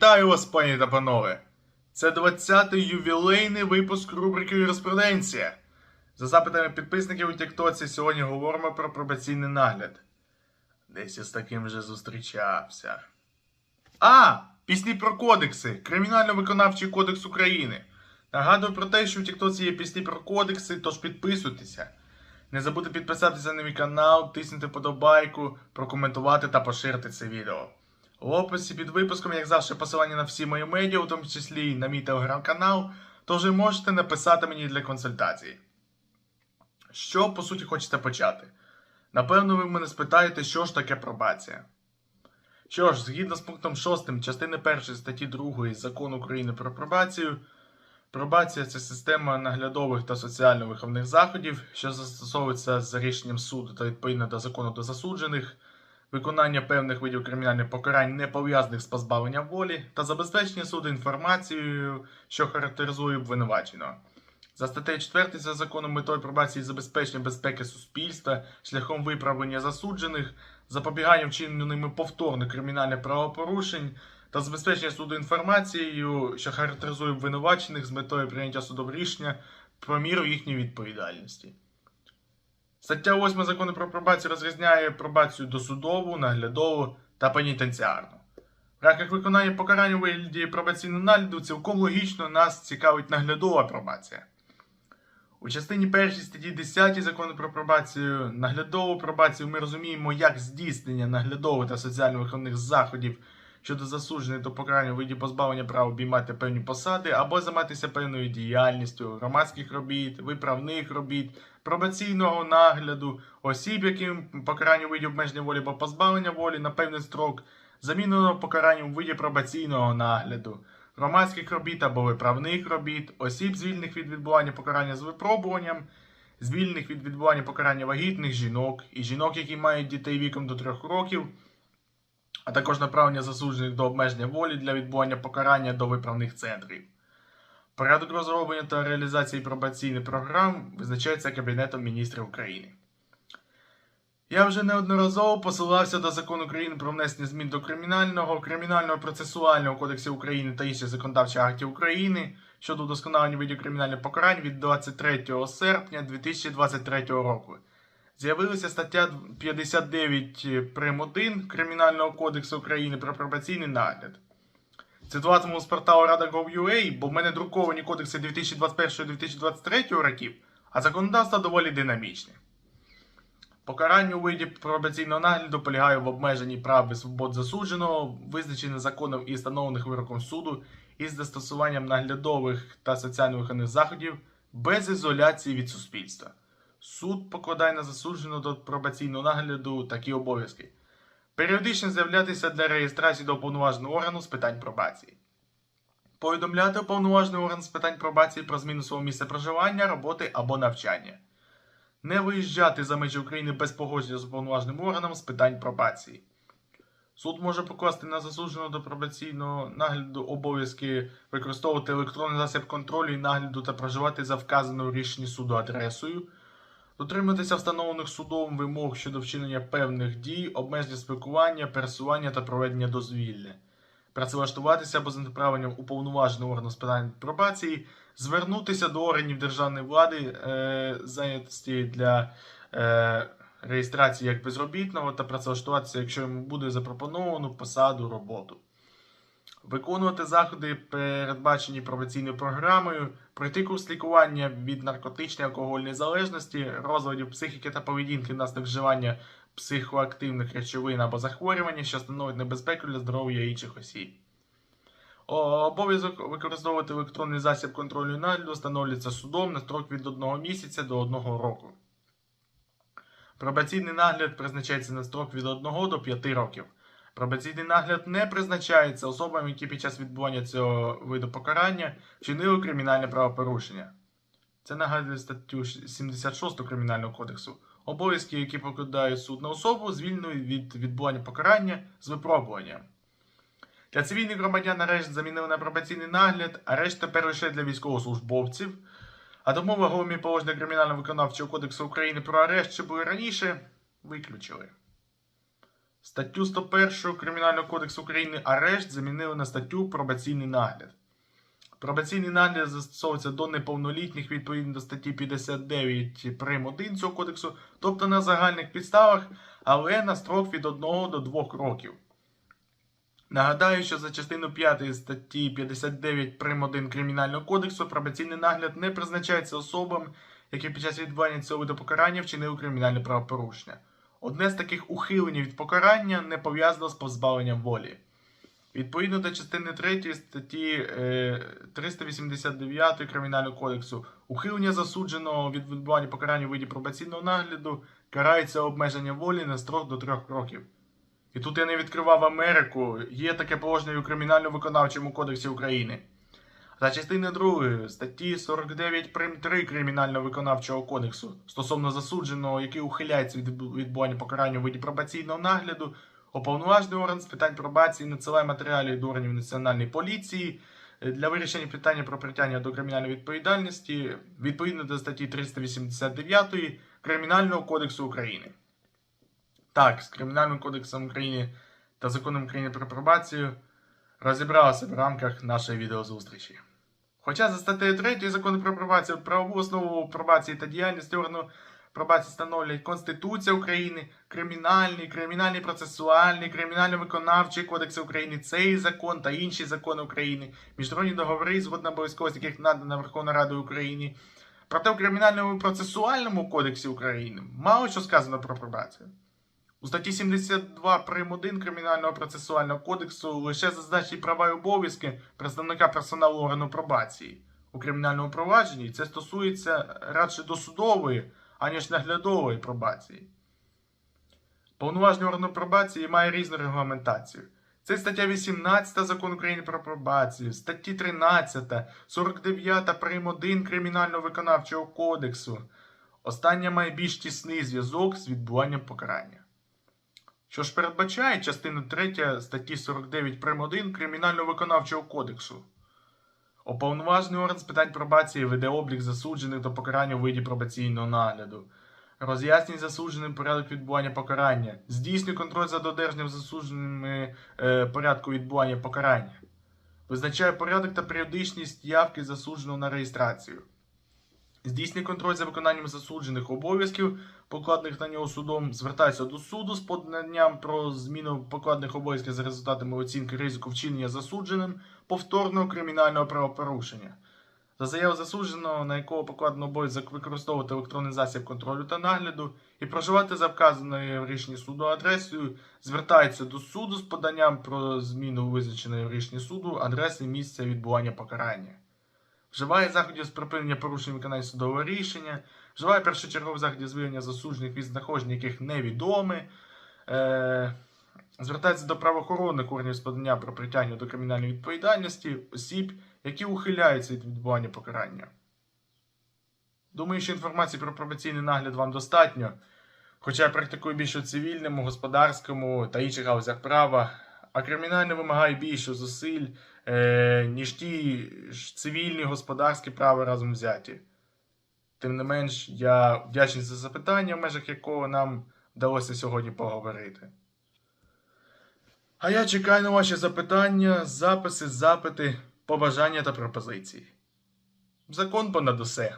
Вітаю вас, пані та панове! Це 20-й ювілейний випуск рубрики Юриспруденція. За запитами підписників у Тіктоці сьогодні говоримо про пробаційний нагляд. Десь я з таким вже зустрічався. А! Пісні про кодекси. Кримінально-виконавчий кодекс України. Нагадую про те, що у Тіктоці є пісні про кодекси, тож підписуйтеся. Не забудьте підписатися на мій канал, тиснути подобайку, прокоментувати та поширити це відео. В описі під випуском, як завжди, посилання на всі мої медіа, у тому числі і на мій телеграм-канал, тож ви можете написати мені для консультації. Що, по суті, хочете почати? Напевно, ви мене спитаєте, що ж таке пробація. Що ж, згідно з пунктом 6 частини 1 статті 2 закону України про пробацію, пробація це система наглядових та соціально-виховних заходів, що застосовується за рішенням суду та відповідно до закону до засуджених, виконання певних видів кримінальних покарань, не пов'язаних з позбавленням волі, та забезпечення суду інформацією, що характеризує обвинуваченого. За статтею 4 за законом метою пробації забезпечення безпеки суспільства шляхом виправлення засуджених, запобігання вчиненню ними повторних кримінальних правопорушень та забезпечення суду інформацією, що характеризує обвинувачених з метою прийняття судом рішення про міру їхньої відповідальності. Стаття 8 закону про пробацію розрізняє пробацію досудову, наглядову та пенітенціарну. В рамках виконання покарання у вигляді пробаційного нагляду цілком логічно нас цікавить наглядова пробація. У частині 1 статті 10 закону про пробацію, наглядову пробацію ми розуміємо як здійснення наглядових та соціально-виховних заходів щодо засуджених до покарання у виді позбавлення права обіймати певні посади або займатися певною діяльністю громадських робіт, виправних робіт, пробаційного нагляду, осіб, яким покарання у виді обмеження волі або позбавлення волі на певний строк, заміненого покаранням у виді пробаційного нагляду, громадських робіт або виправних робіт, осіб, звільнених від відбування покарання з випробуванням, звільнених від відбування покарання вагітних жінок і жінок, які мають дітей віком до 3 років, а також направлення засуджених до обмеження волі для відбування покарання до виправних центрів. Порядок розроблення та реалізації пробаційних програм визначається Кабінетом міністрів України. Я вже неодноразово посилався до закону України про внесення змін до Кримінального, Кримінального процесуального кодексу України та інших законодавчих актів України щодо вдосконалення видів кримінальних покарань від 23 серпня 2023 року. З'явилася стаття 59 прим. 1 Кримінального кодексу України про пробаційний нагляд. Цитуватиму з порталу Rada.gov.ua, бо в мене друковані кодекси 2021-2023 років, а законодавство доволі динамічне. Покарання у виді пробаційного нагляду полягає в обмеженні прав і свобод засудженого, визначених законом і встановлених вироком суду із застосуванням наглядових та соціально-виховних заходів без ізоляції від суспільства. Суд покладає на засудженого до пробаційного нагляду такі обов'язки. Періодично з'являтися для реєстрації до уповноваженого органу з питань пробації. Повідомляти уповноважений орган з питань пробації про зміну свого місця проживання, роботи або навчання. Не виїжджати за межі України без погодження з уповноваженим органом з питань пробації. Суд може покласти на засудженого до пробаційного нагляду обов'язки використовувати електронний засіб контролю і нагляду та проживати за вказаною рішенні суду адресою, дотримуватися встановлених судовим вимог щодо вчинення певних дій, обмеження спілкування, пересування та проведення дозвілля, працевлаштуватися або за направленням уповноваженого органу з питань пробації, звернутися до органів державної влади е, зайнятості для е, реєстрації як безробітного та працевлаштуватися, якщо йому буде запропоновано посаду роботу. Виконувати заходи, передбачені пробаційною програмою, пройти курс лікування від наркотичної алкогольної залежності, розладів психіки та поведінки внаслідок вживання психоактивних речовин або захворювання, що становить небезпеку для здоров'я інших осіб. Обов'язок використовувати електронний засіб контролю нагляду встановлюється судом на строк від 1 місяця до 1 року. Пробаційний нагляд призначається на строк від 1 до 5 років. Пробаційний нагляд не призначається особам, які під час відбування цього виду покарання вчинили кримінальне правопорушення. Це нагадує статтю 76 Кримінального кодексу. Обов'язки, які покладає суд на особу, звільненої від відбування покарання з випробуванням. Для цивільних громадян арешт замінили на пробаційний нагляд, арешт тепер лише для військовослужбовців. А тому вагомі положення Кримінально-виконавчого кодексу України про арешт, що були раніше, виключили. Статтю 101 Кримінального кодексу України арешт замінили на статтю пробаційний нагляд. Пробаційний нагляд застосовується до неповнолітніх відповідно до статті 59 прим. 1 цього кодексу, тобто на загальних підставах, але на строк від 1 до 2 років. Нагадаю, що за частину 5 статті 59 прим. 1 Кримінального кодексу пробаційний нагляд не призначається особам, які під час відбування цього виду покарання вчинили кримінальне правопорушення. Одне з таких ухилень від покарання не пов'язано з позбавленням волі. Відповідно до частини 3 статті е, 389 Кримінального кодексу, ухилення засудженого від відбування покарання у виді пробаційного нагляду карається обмеження волі на строк до 3 років. І тут я не відкривав Америку, є таке положення у Кримінально-виконавчому кодексі України. За частиною 2 статті 49 прим 3 Кримінально-виконавчого кодексу стосовно засудженого, який ухиляється від відбування покарання у виді пробаційного нагляду, уповноважений орган з питань пробації надсилає матеріали до органів національної поліції е, для вирішення питання про притягнення до кримінальної відповідальності відповідно до статті 389 Кримінального кодексу України. Так, з Кримінальним кодексом України та законом України про пробацію розібралися в рамках нашої відеозустрічі. Хоча за статтею 3 закону про пробацію правову основу пробації та діяльність органу пробації становлять Конституція України, Кримінальний, Кримінальний процесуальний, Кримінально-виконавчий кодекси України, цей закон та інші закони України, міжнародні договори, згодна обов'язковість яких надана Верховною Радою України. Проте в Кримінальному процесуальному кодексі України мало що сказано про пробацію. У статті 72 прим. 1 Кримінального процесуального кодексу лише зазначені права і обов'язки представника персоналу органу пробації. У кримінальному провадженні це стосується радше досудової, аніж наглядової пробації. Повноважний орган пробації має різну регламентацію. Це стаття 18 Закону України про пробацію, статті 13, 49 прим. 1 Кримінального виконавчого кодексу. Остання має більш тісний зв'язок з відбуванням покарання. Що ж передбачає частина 3 статті 49 прим. 1 Кримінально-виконавчого кодексу. Уповноважений орган з питань пробації веде облік засуджених до покарання у виді пробаційного нагляду. Роз'яснює засудженим порядок відбування покарання. Здійснює контроль за додержанням засудженими е, порядку відбування покарання. Визначає порядок та періодичність явки засудженого на реєстрацію. Здійснює контроль за виконанням засуджених обов'язків, покладених на нього судом, звертається до суду з поданням про зміну покладених обов'язків за результатами оцінки ризику вчинення засудженим повторного кримінального правопорушення. За заяву засудженого, на якого покладено обов'язок використовувати електронний засіб контролю та нагляду і проживати за вказаною в рішенні суду адресою, звертається до суду з поданням про зміну визначеної в рішенні суду адреси місця відбування покарання вживає заходів з припинення порушень виконання судового рішення, вживає першочергових заходів з виявлення засуджених від знаходження яких невідоме, е, звертається до правоохоронних органів з подання про притягнення до кримінальної відповідальності осіб, які ухиляються від відбування покарання. Думаю, що інформації про пробаційний нагляд вам достатньо. Хоча я практикую більше у цивільному, господарському та інших галузях права, а кримінальне вимагає більше зусиль, е, ніж ті ж цивільні господарські права разом взяті. Тим не менш, я вдячний за запитання, в межах якого нам вдалося сьогодні поговорити. А я чекаю на ваші запитання, записи, запити, побажання та пропозиції. Закон понад усе.